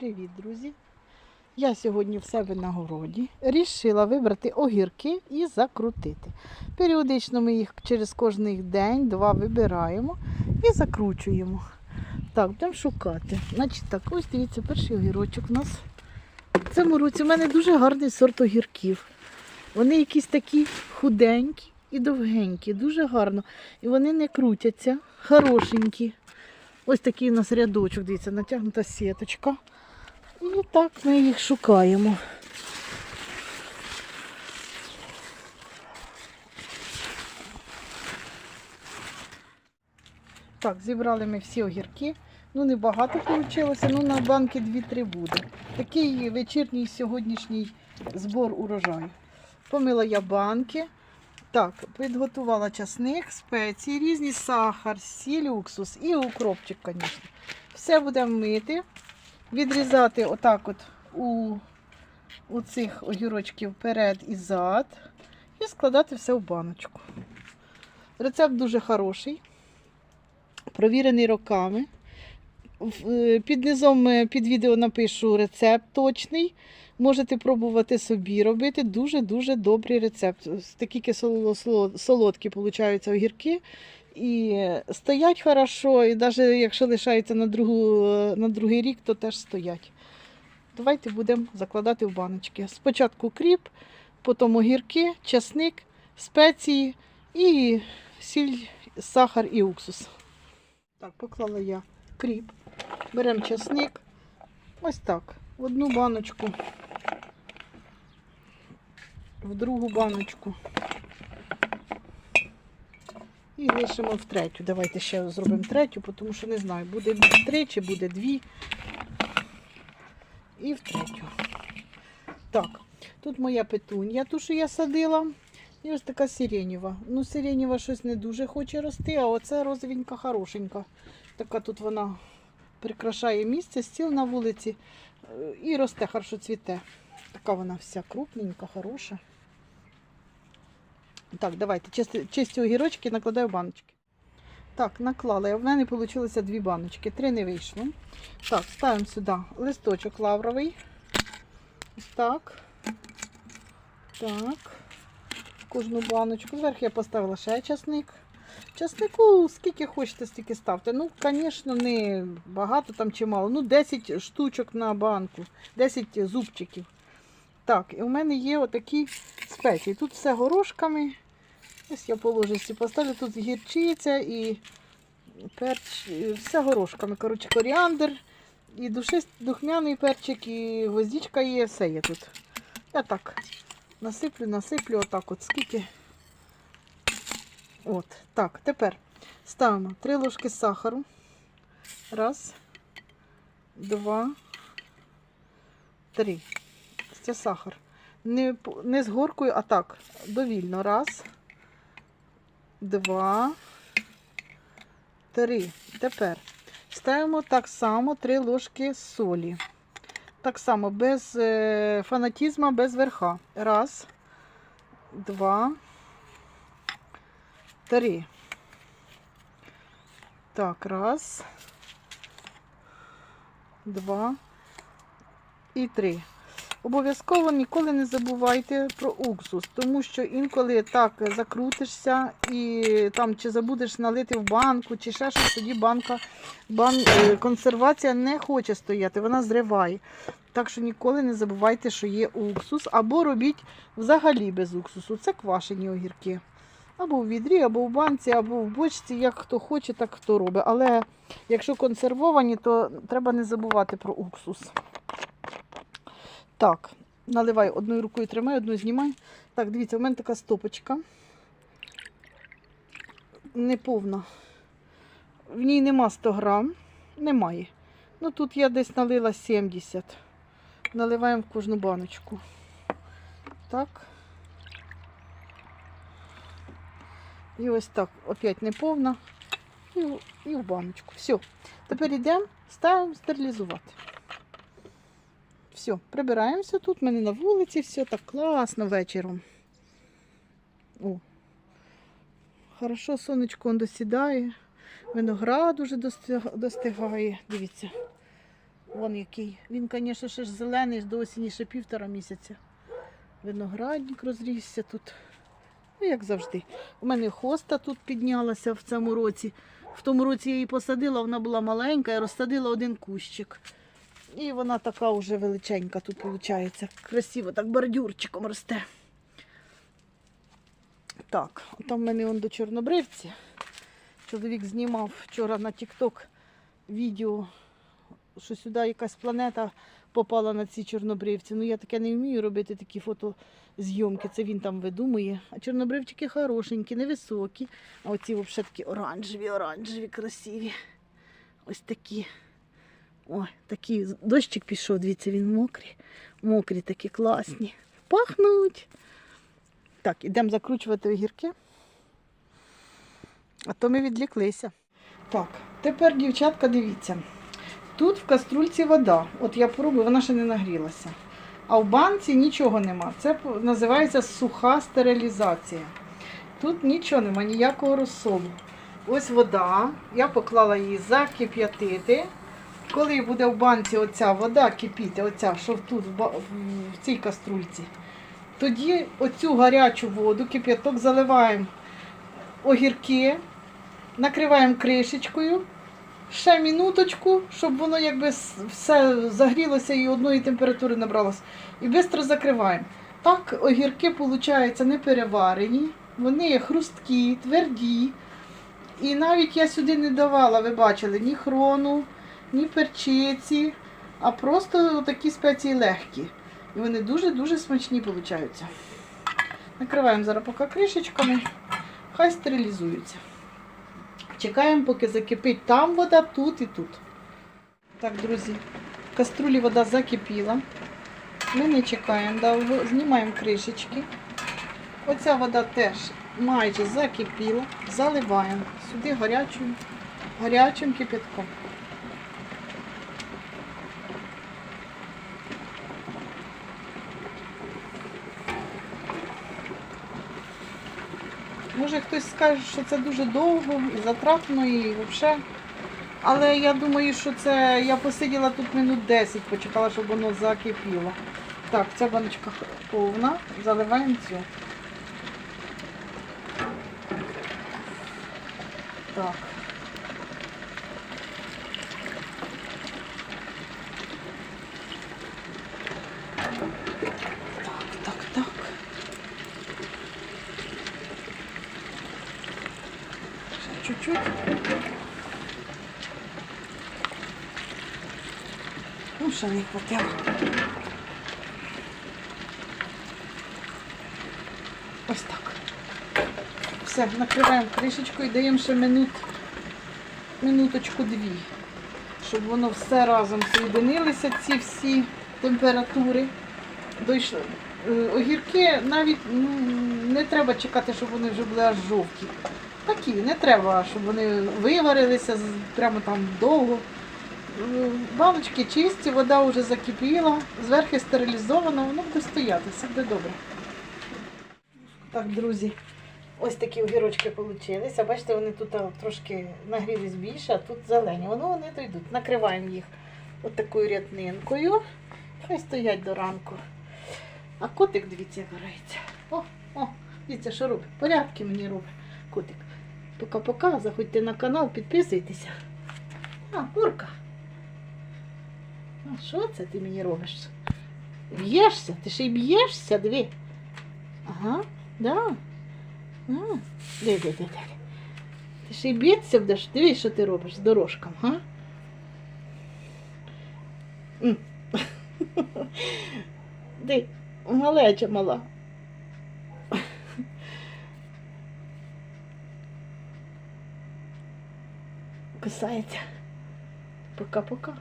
Привіт, друзі! Я сьогодні в себе на городі рішила вибрати огірки і закрутити. Періодично ми їх через кожний день два вибираємо і закручуємо. Так, будемо шукати. Значить так, ось дивіться, перший огірочок у нас. В цьому році у мене дуже гарний сорт огірків. Вони якісь такі худенькі і довгенькі, дуже гарно. І вони не крутяться, хорошенькі. Ось такий у нас рядочок, дивіться, натягнута сіточка. І так ми їх шукаємо. Так, зібрали ми всі огірки. Ну, не багато вийшло, ну на банки 2-3 буде. Такий вечірній сьогоднішній збор урожаю. Помила я банки. Так, підготувала часник, спеції, різні сахар, сіль, уксус і укропчик, звісно. Все будемо мити, відрізати отак от у, у цих огірочків перед і зад і складати все в баночку. Рецепт дуже хороший, провірений роками. Е, Під низом е, під відео напишу рецепт точний. Можете пробувати собі робити. Дуже-дуже добрий рецепт. Такі кисло-солодкі получаються огірки. І стоять хорошо, і навіть якщо лишаються на, другу, на другий рік, то теж стоять. Давайте будемо закладати в баночки. Спочатку кріп, потім огірки, часник, спеції і сіль, сахар і уксус. Так, поклала я кріп. Беремо часник. Ось так. В одну баночку. В другу баночку. І лишимо в третю. Давайте ще зробимо третю, тому що не знаю, буде три чи буде дві. І в третю. Так, тут моя петунья, ту, що я садила. І ось така сиренєва. Ну, сиренєва щось не дуже хоче рости, а оце розовенька хорошенька. Така тут вона прикрашає місце, стіл на вулиці е, і росте, хорошо цвіте. Така вона вся крупненька, хороша. Так, давайте чисті, чисті огірочки накладаю в баночки. Так, наклала. В мене вийшло дві баночки, три не вийшло. Так, ставимо сюди листочок лавровий. Ось так. Так. Кожну баночку. Зверху я поставила ще часник. Часнику скільки хочете, стільки ставте. Ну, звісно, не багато там чи мало. Ну, 10 штучок на банку, 10 зубчиків. Так, і у мене є отакі спеції. Тут все горошками. Ось я по ложечці поставлю. Тут гірчиця і перч, все горошками. Коротше, коріандр, і душист, духмяний перчик, і гвоздичка є, все є тут. Я так насиплю, насиплю, отак от скільки. От, так, тепер ставимо 3 ложки сахару. Раз, два, три. Це сахар. Не, не з горкою, а так, довільно. Раз, два, три. Тепер ставимо так само 3 ложки солі. Так само, без е, фанатізму, без верха. Раз, два, три. Так, раз, два і три. Обов'язково ніколи не забувайте про уксус, тому що інколи так закрутишся і там чи забудеш налити в банку, чи ще щось, тоді банка, бан, е, консервація не хоче стояти, вона зриває. Так що ніколи не забувайте, що є уксус, або робіть взагалі без уксусу. Це квашені огірки. Або в відрі, або в банці, або в бочці, як хто хоче, так хто робить. Але якщо консервовані, то треба не забувати про уксус. Так, наливай одною рукою тримай, одну знімай. Так, дивіться, у мене така стопочка. Неповна. В ній нема 100 грам. Немає. Ну тут я десь налила 70. Наливаємо в кожну баночку. Так. І ось так, опять неповна. І, і в баночку. Все. Тепер йдемо, ставимо стерилізувати. Все, прибираємося тут, в мене на вулиці, все так класно вечором. О. Хорошо, сонечко он досідає. Виноград уже достигає. Дивіться. Вон який. Він, звісно, ще ж зелений, до осені ще півтора місяця. Виноградник розрісся тут. Ну, як завжди. У мене хоста тут піднялася в цьому році. В тому році я її посадила, вона була маленька, я розсадила один кущик. І вона така вже величенька тут виходить. Красиво, так бордюрчиком росте. Так, там в мене он до чорнобривці. Чоловік знімав вчора на TikTok відео, що сюди якась планета попала на ці чорнобривці. Ну я таке не вмію робити такі фотозйомки. Це він там видумує. А чорнобривчики хорошенькі, невисокі. А оці взагалі такі оранжеві, оранжеві, красиві. Ось такі. Ой, такий дощик пішов, дивіться, він мокрий. Мокрі такі класні. Пахнуть. Так, ідемо закручувати огірки. А то ми відліклися. Так, тепер, дівчатка, дивіться. Тут в каструльці вода. От я пробую, вона ще не нагрілася. А в банці нічого нема. Це називається суха стерилізація. Тут нічого нема, ніякого розсолу. Ось вода. Я поклала її закип'ятити. Коли буде в банці оця вода кипіти, оця, що тут в, цій каструльці, тоді оцю гарячу воду, кип'яток заливаємо огірки, накриваємо кришечкою, ще минуточку, щоб воно якби все загрілося і одної температури набралося. І швидко закриваємо. Так огірки, виходить, не переварені, вони хрусткі, тверді. І навіть я сюди не давала, ви бачили, ні хрону, ні перчиці, а просто такі спеції легкі. І вони дуже-дуже смачні получаються. Накриваємо зараз поки кришечками, хай стерилізуються. Чекаємо, поки закипить там вода, тут і тут. Так, друзі, в каструлі вода закипіла. Ми не чекаємо знімаємо кришечки. Оця вода теж майже закипіла. Заливаємо сюди гарячим, гарячим кипятком. Може хтось скаже, що це дуже довго і затратно, і взагалі. Але я думаю, що це я посиділа тут минут 10, почекала, щоб воно закипіло. Так, ця баночка повна, заливаємо цю. Так так. Ще чуть-чуть. Ну, ще не хватило. Ось так. Все, накриваємо кришечкою і даємо ще минут, минуточку-дві, щоб воно все разом соєдинилися, ці всі температури. Дійшли. Е, Огірки навіть ну, не треба чекати, щоб вони вже були аж жовті. Такі, не треба, щоб вони виварилися прямо там довго. Е, Баночки чисті, вода вже закипіла, зверху стерилізована, воно буде стояти, все буде добре. Так, друзі, ось такі огірочки вийшли. Бачите, вони тут трошки нагрілись більше, а тут зелені. Воно вони дойдуть. Накриваємо їх от такою рятнинкою. Хай стоять до ранку. А котик, дивіться, як. О, о, дивіться, що робить. Порядки мені робить котик. Пока-пока, заходьте на канал, підписуйтеся. А, курка. А що це ти мені робиш? Б'єшся? Ти ще й б'єшся, диви. Ага, да. А, диви, диви, диви. Ти ще й б'ється будеш? Диви, що ти робиш з дорожком, га? Ди, малеча мала. кусається. Пока-пока.